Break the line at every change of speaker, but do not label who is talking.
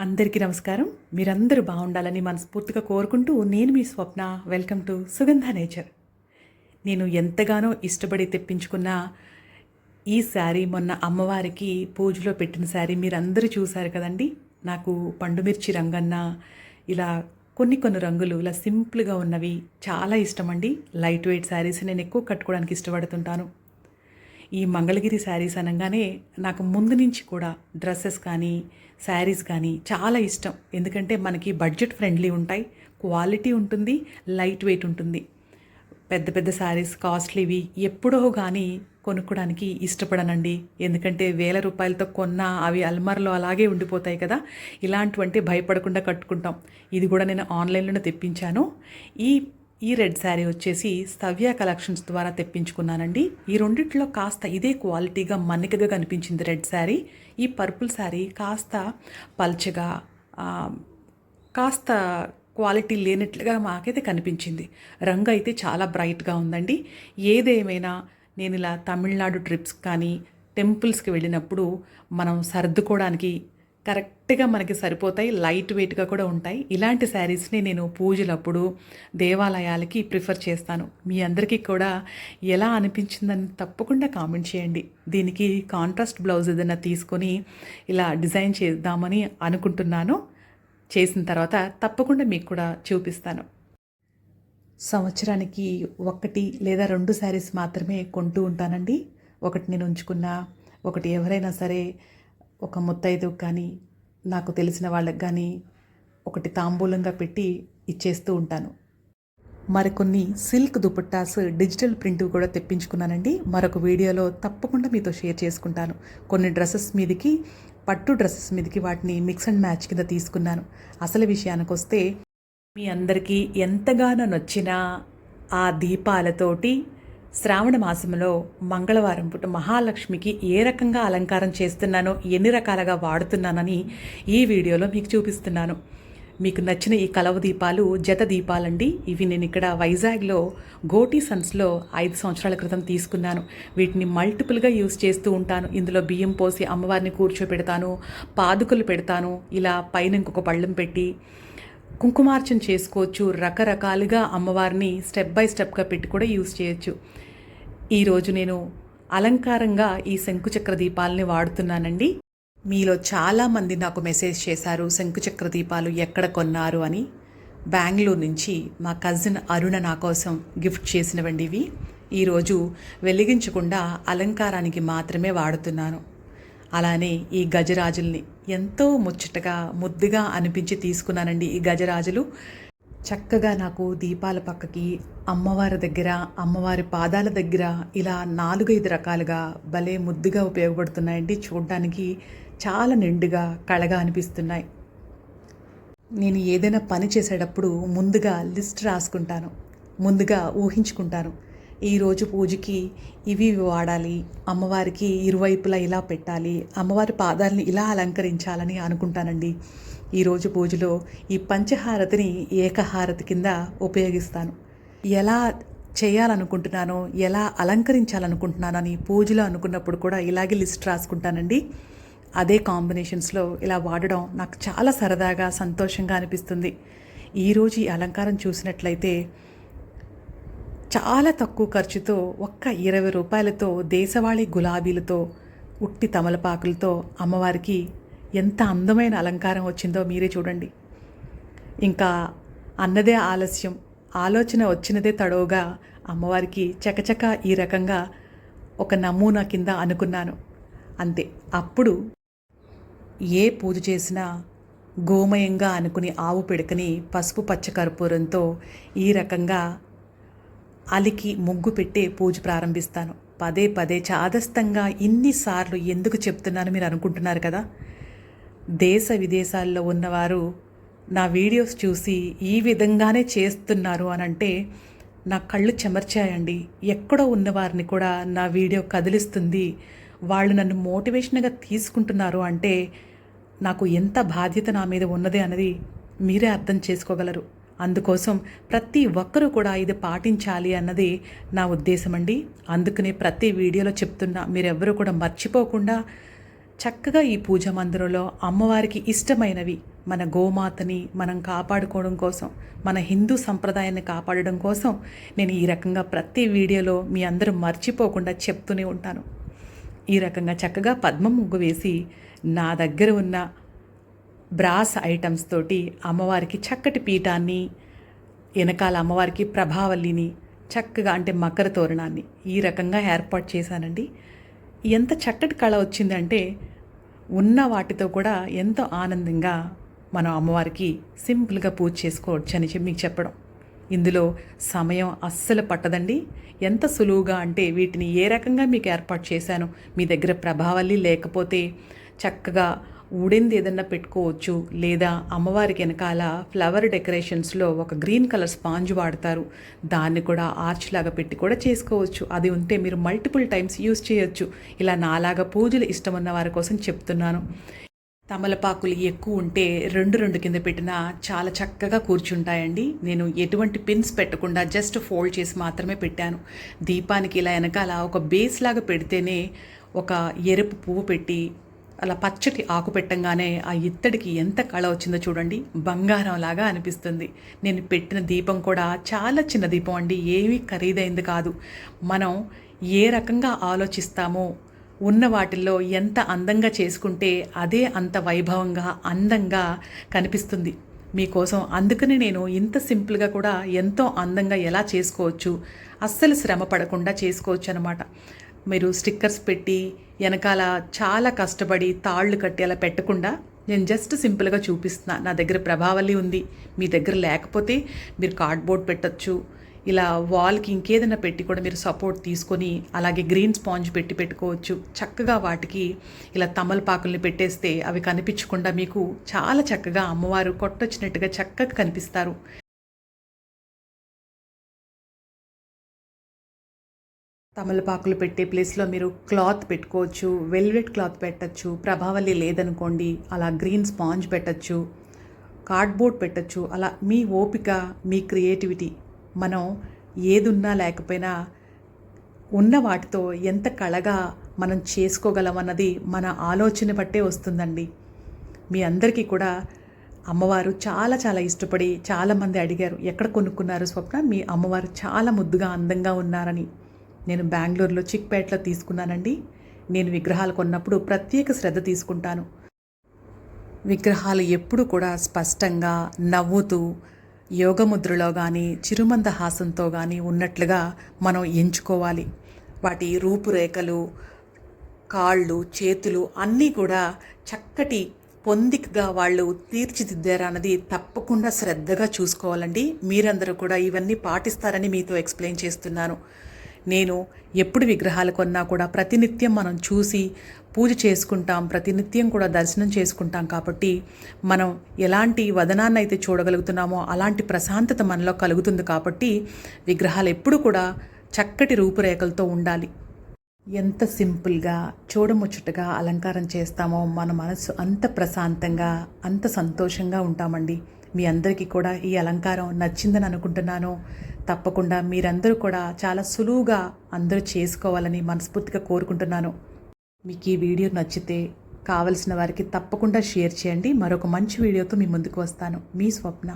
అందరికీ నమస్కారం. మీరందరూ బాగుండాలని మనస్ఫూర్తిగా కోరుకుంటూ నేను మీ Swapna. Welcome to Sugandha nature. నేను ఎంతగానో ఇష్టపడి తెప్పించుకున్న ఈ శారీ మొన్న అమ్మవారికి పూజలో పెట్టిన శారీ మీరందరూ చూశారు కదండి. నాకు పండుమిర్చి రంగన్న ఇలా కొన్ని కొన్ని రంగులు ఇలా సింపుల్గా ఉన్నవి చాలా ఇష్టమండి. లైట్ వెయిట్ శారీస్ నేను ఎక్కువ కట్టుకోవడానికి ఇష్టపడుతుంటాను. ఈ మంగళగిరి శారీస్ అనగానే నాకు ముందు నుంచి కూడా డ్రెస్సెస్ కానీ శారీస్ కానీ చాలా ఇష్టం. ఎందుకంటే మనకి బడ్జెట్ ఫ్రెండ్లీ ఉంటాయి క్వాలిటీ ఉంటుంది లైట్ వెయిట్ ఉంటుంది. పెద్ద పెద్ద శారీస్ కాస్ట్లీవి ఎప్పుడో కానీ కొనుక్కోడానికి ఇష్టపడనండి. ఎందుకంటే వేల రూపాయలతో కొన్న అవి అల్మార్లో అలాగే ఉండిపోతాయి కదా ఇలాంటివంటే భయపడకుండా కట్టుకుంటాం. ఇది కూడా నేను ఆన్లైన్లోనే తెప్పించాను. ఈ ఈ రెడ్ శారీ వచ్చేసి సవ్య కలెక్షన్స్ ద్వారా తెప్పించుకున్నానండి. ఈ రెండిట్లో కాస్త ఇదే క్వాలిటీగా మన్నికగా కనిపించింది రెడ్ శారీ. ఈ పర్పుల్ శారీ కాస్త పల్చగా కాస్త క్వాలిటీ లేనట్లుగా మాకైతే కనిపించింది. రంగు అయితే చాలా బ్రైట్గా ఉందండి. ఏదేమైనా నేను ఇలా తమిళనాడు ట్రిప్స్ కానీ టెంపుల్స్కి వెళ్ళినప్పుడు మనం సర్దుకోవడానికి కరెక్ట్గా మనకి సరిపోతాయి లైట్ వెయిట్గా కూడా ఉంటాయి. ఇలాంటి శారీస్ని నేను పూజలప్పుడు దేవాలయాలకి ప్రిఫర్ చేస్తాను. మీ అందరికీ కూడా ఎలా అనిపించిందని తప్పకుండా కామెంట్ చేయండి. దీనికి కాంట్రాస్ట్ బ్లౌజ్ ఏదైనా తీసుకొని ఇలా డిజైన్ చేద్దామని అనుకుంటున్నాను. చేసిన తర్వాత తప్పకుండా మీకు కూడా చూపిస్తాను. సంవత్సరానికి ఒకటి లేదా రెండు శారీస్ మాత్రమే కొంటూ ఉంటానండి. ఒకటి నేను ఉంచుకున్న ఒకటి ఎవరైనా సరే ఒక ముత్తైదుకు కానీ నాకు తెలిసిన వాళ్ళకి కానీ ఒకటి తాంబూలంగా పెట్టి ఇచ్చేస్తూ ఉంటాను. మరికొన్ని సిల్క్ దుపట్టాస్ డిజిటల్ ప్రింట్ కూడా తెప్పించుకున్నానండి. మరొక వీడియోలో తప్పకుండా మీతో షేర్ చేసుకుంటాను. కొన్ని డ్రెస్సెస్ మీదకి పట్టు డ్రెస్సెస్ మీదకి వాటిని మిక్స్ అండ్ మ్యాచ్ కింద తీసుకున్నాను. అసలు విషయానికి వస్తే మీ అందరికీ ఎంతగానో నచ్చిన ఆ దీపాలతోటి శ్రావణ మాసంలో మంగళవారం పూట మహాలక్ష్మికి ఏ రకంగా అలంకారం చేస్తున్నానో ఎన్ని రకాలుగా వాడుతున్నానని ఈ వీడియోలో మీకు చూపిస్తున్నాను. మీకు నచ్చిన ఈ కలవ దీపాలు జత దీపాలండి. ఇవి నేను ఇక్కడ వైజాగ్లో గోటీ సన్స్లో ఐదు సంవత్సరాల క్రితం తీసుకున్నాను. వీటిని మల్టిపుల్గా యూస్ చేస్తూ ఉంటాను. ఇందులో బియ్యం పోసి అమ్మవారిని కూర్చోపెడతాను పాదుకలు పెడతాను ఇలా పైన ఇంకొక పళ్ళెం పెట్టి కుంకుమార్చన చేసుకోవచ్చు. రకరకాలుగా అమ్మవారిని స్టెప్ బై స్టెప్గా పెట్టి కూడా యూస్ చేయొచ్చు. ఈరోజు నేను అలంకారంగా ఈ శంకుచక్ర దీపాలని వాడుతున్నానండి. మీలో చాలామంది నాకు మెసేజ్ చేశారు శంకుచక్ర దీపాలు ఎక్కడ కొన్నారు? అని. బెంగళూరు నుంచి మా కజిన్ అరుణ నా కోసం గిఫ్ట్ చేసినవండి ఇవి. ఈరోజు వెలిగించకుండా అలంకారానికి మాత్రమే వాడుతున్నాను. అలానే ఈ గజరాజుల్ని ఎంతో ముచ్చటగా ముద్దుగా అనిపించి తీసుకున్నానండి ఈ గజరాజులు. చక్కగా నాకు దీపాల పక్కకి అమ్మవారి దగ్గర అమ్మవారి పాదాల దగ్గర ఇలా నాలుగైదు రకాలుగా భలే ముద్దుగా ఉపయోగపడుతున్నాయండి. చూడడానికి చాలా నిండుగా కళగా అనిపిస్తున్నాయి. నేను ఏదైనా పని చేసేటప్పుడు ముందుగా లిస్ట్ రాసుకుంటాను ముందుగా ఊహించుకుంటాను. ఈరోజు పూజకి ఇవి ఇవి వాడాలి అమ్మవారికి ఇరువైపులా ఇలా పెట్టాలి అమ్మవారి పాదాలని ఇలా అలంకరించాలని అనుకుంటానండి. ఈరోజు పూజలో ఈ పంచహారతిని ఏకహారతి కింద ఉపయోగిస్తాను. ఎలా చేయాలనుకుంటున్నానో ఎలా అలంకరించాలనుకుంటున్నానని పూజలో అనుకున్నప్పుడు కూడా ఇలాగే లిస్ట్ రాసుకుంటానండి. అదే కాంబినేషన్స్లో ఇలా వాడడం నాకు చాలా సరదాగా సంతోషంగా అనిపిస్తుంది. ఈరోజు ఈ అలంకారం చూసినట్లయితే చాలా తక్కువ ఖర్చుతో ఒక్క ఇరవై రూపాయలతో దేశవాళీ గులాబీలతో ఉట్టి తమలపాకులతో అమ్మవారికి ఎంత అందమైన అలంకారం వచ్చిందో మీరే చూడండి. ఇంకా అన్నదే ఆలస్యం ఆలోచన వచ్చినదే తడవుగా అమ్మవారికి చకచక ఈ రకంగా ఒక నమూనా కింద అనుకున్నాను. అంతే అప్పుడు ఏ పూజ చేసినా గోమయంగా అనుకుని ఆవు పిడకని పసుపు పచ్చ కర్పూరంతో ఈ రకంగా అలికి ముగ్గు పెట్టే పూజ ప్రారంభిస్తాను. పదే పదే చాదస్తంగా ఇన్నిసార్లు ఎందుకు చెప్తున్నాను మీరు అనుకుంటున్నారు కదా? దేశ విదేశాల్లో ఉన్నవారు నా వీడియోస్ చూసి ఈ విధంగానే చేస్తున్నారు అని అంటే నా కళ్ళు చెమర్చాయండి. ఎక్కడో ఉన్నవారిని కూడా నా వీడియో కదిలిస్తుంది. వాళ్ళు నన్ను మోటివేషన్గా తీసుకుంటున్నారు అంటే నాకు ఎంత బాధ్యత నా మీద ఉన్నది అన్నది మీరే అర్థం చేసుకోగలరు. అందుకోసం ప్రతి ఒక్కరూ కూడా ఇది పాటించాలి అన్నది నా ఉద్దేశం అండి అందుకనే ప్రతి వీడియోలో చెప్తున్నా మీరెవ్వరూ కూడా మర్చిపోకుండా చక్కగా ఈ పూజ మందిరంలో అమ్మవారికి ఇష్టమైనవి మన గోమాతని మనం కాపాడుకోవడం కోసం మన హిందూ సంప్రదాయాన్ని కాపాడడం కోసం నేను ఈ రకంగా ప్రతి వీడియోలో మీ అందరూ మర్చిపోకుండా చెప్తూనే ఉంటాను. ఈ రకంగా చక్కగా పద్మ ముగ్గు వేసి నా దగ్గర ఉన్న బ్రాస్ ఐటమ్స్ తోటి అమ్మవారికి చక్కటి పీఠాన్ని వెనకాల అమ్మవారికి ప్రభావల్లిని చక్కగా అంటే మకర తోరణాన్ని ఈ రకంగా ఏర్పాటు చేశానండి. ఎంత చక్కటి కళ వచ్చిందంటే ఉన్న వాటితో కూడా ఎంతో ఆనందంగా మనం అమ్మవారికి సింపుల్గా పూజ చేసుకోవచ్చు అని చెప్పి మీకు చెప్పడం. ఇందులో సమయం అస్సలు పట్టదండి. ఎంత సులువుగా అంటే వీటిని ఏ రకంగా మీకు ఏర్పాటు చేశాను మీ దగ్గర ప్రభావల్లి లేకపోతే చక్కగా ఊడింది ఏదన్నా పెట్టుకోవచ్చు లేదా అమ్మవారికి వెనకాల ఫ్లవర్ డెకరేషన్స్లో ఒక గ్రీన్ కలర్ స్పాంజ్ వాడతారు. దాన్ని కూడా ఆర్చ్ లాగా పెట్టి కూడా చేసుకోవచ్చు. అది ఉంటే మీరు మల్టిపుల్ టైమ్స్ యూస్ చేయొచ్చు. ఇలా నాలాగా పూజలు ఇష్టం ఉన్న వారి కోసం చెప్తున్నాను. తమలపాకులు ఎక్కువ ఉంటే రెండు రెండు కింద పెట్టినా చాలా చక్కగా కూర్చుంటాయండి. నేను ఎటువంటి పిన్స్ పెట్టకుండా జస్ట్ ఫోల్డ్ చేసి మాత్రమే పెట్టాను. దీపానికి ఇలా వెనకాల ఒక బేస్ లాగా పెడితేనే ఒక ఎరుపు పువ్వు పెట్టి అలా పచ్చటి ఆకు పెట్టంగానే ఆ ఇత్తడికి ఎంత కళ వచ్చిందో చూడండి. బంగారం లాగా అనిపిస్తుంది. నేను పెట్టిన దీపం కూడా చాలా చిన్న దీపం అండి. ఏమీ ఖరీదైంది కాదు. మనం ఏ రకంగా ఆలోచిస్తామో ఉన్న వాటిల్లో ఎంత అందంగా చేసుకుంటే అదే అంత వైభవంగా అందంగా కనిపిస్తుంది. మీకోసం అందుకని నేను ఇంత సింపుల్గా కూడా ఎంతో అందంగా ఎలా చేసుకోవచ్చు అస్సలు శ్రమ పడకుండా చేసుకోవచ్చు అనమాట మీరు స్టిక్కర్స్ పెట్టి వెనకాల చాలా కష్టపడి తాళ్ళు కట్టి అలా పెట్టకుండా నేను జస్ట్ సింపుల్గా చూపిస్తున్నా. నా దగ్గర ప్రభావల్లి ఉంది. మీ దగ్గర లేకపోతే మీరు కార్డ్బోర్డ్ పెట్టచ్చు. ఇలా వాల్కి ఇంకేదైనా పెట్టి కూడా మీరు సపోర్ట్ తీసుకొని అలాగే గ్రీన్ స్పాంజ్ పెట్టి పెట్టుకోవచ్చు. చక్కగా వాటికి ఇలా తమలపాకుల్ని పెట్టేస్తే అవి కనిపించకుండా మీకు చాలా చక్కగా అమ్మవారు కొట్టొచ్చినట్టుగా చక్కగా కనిపిస్తారు. తమలపాకులు పెట్టే ప్లేస్లో మీరు క్లాత్ పెట్టుకోవచ్చు వెల్వెట్ క్లాత్ పెట్టచ్చు ప్రభావల్లి లేదనుకోండి అలా గ్రీన్ స్పాంజ్ పెట్టచ్చు కార్డ్బోర్డ్ పెట్టచ్చు అలా మీ ఓపిక మీ క్రియేటివిటీ మనం ఏదున్నా లేకపోయినా ఉన్న వాటితో ఎంత కళగా మనం చేసుకోగలమన్నది మన ఆలోచన బట్టే వస్తుందండి. మీ అందరికీ కూడా అమ్మవారు చాలా చాలా ఇష్టపడి చాలామంది అడిగారు ఎక్కడ కొనుక్కున్నారు స్వప్న? మీ అమ్మవారు చాలా ముద్దుగా అందంగా ఉన్నారని. నేను బెంగళూరులో చిక్పేటలో తీసుకున్నానండి. నేను విగ్రహాలు కొన్నప్పుడు ప్రత్యేక శ్రద్ధ తీసుకుంటాను. విగ్రహాలు ఎప్పుడు కూడా స్పష్టంగా నవ్వుతూ యోగముద్రలో కానీ చిరుమంద హాసంతో కానీ ఉన్నట్లుగా మనం ఎంచుకోవాలి. వాటి రూపురేఖలు కాళ్ళు చేతులు అన్నీ కూడా చక్కటి పొందికగా వాళ్ళు తీర్చిదిద్దారన్నది తప్పకుండా శ్రద్ధగా చూసుకోవాలండి. మీరందరూ కూడా ఇవన్నీ పాటిస్తారని మీతో ఎక్స్ప్లెయిన్ చేస్తున్నాను. నేను ఎప్పుడు విగ్రహాలు కొన్నా కూడా ప్రతినిత్యం మనం చూసి పూజ చేసుకుంటాం ప్రతినిత్యం కూడా దర్శనం చేసుకుంటాం కాబట్టి మనం ఎలాంటి వదనాన్ని అయితే చూడగలుగుతున్నామో అలాంటి ప్రశాంతత మనలో కలుగుతుంది కాబట్టి విగ్రహాలు ఎప్పుడు కూడా చక్కటి రూపురేఖలతో ఉండాలి. ఎంత సింపుల్గా చూడముచ్చటగా అలంకారం చేస్తామో మన మనసు అంత ప్రశాంతంగా అంత సంతోషంగా ఉంటామండి. మీ అందరికీ కూడా ఈ అలంకారం నచ్చిందని అనుకుంటున్నాను. తప్పకుండా మీరందరూ కూడా చాలా సులువుగా అందరూ చేసుకోవాలని మనస్ఫూర్తిగా కోరుకుంటున్నాను. మీకు ఈ వీడియో నచ్చితే కావలసిన వారికి తప్పకుండా షేర్ చేయండి. మరొక మంచి వీడియోతో మీ ముందుకు వస్తాను. మీ స్వప్న.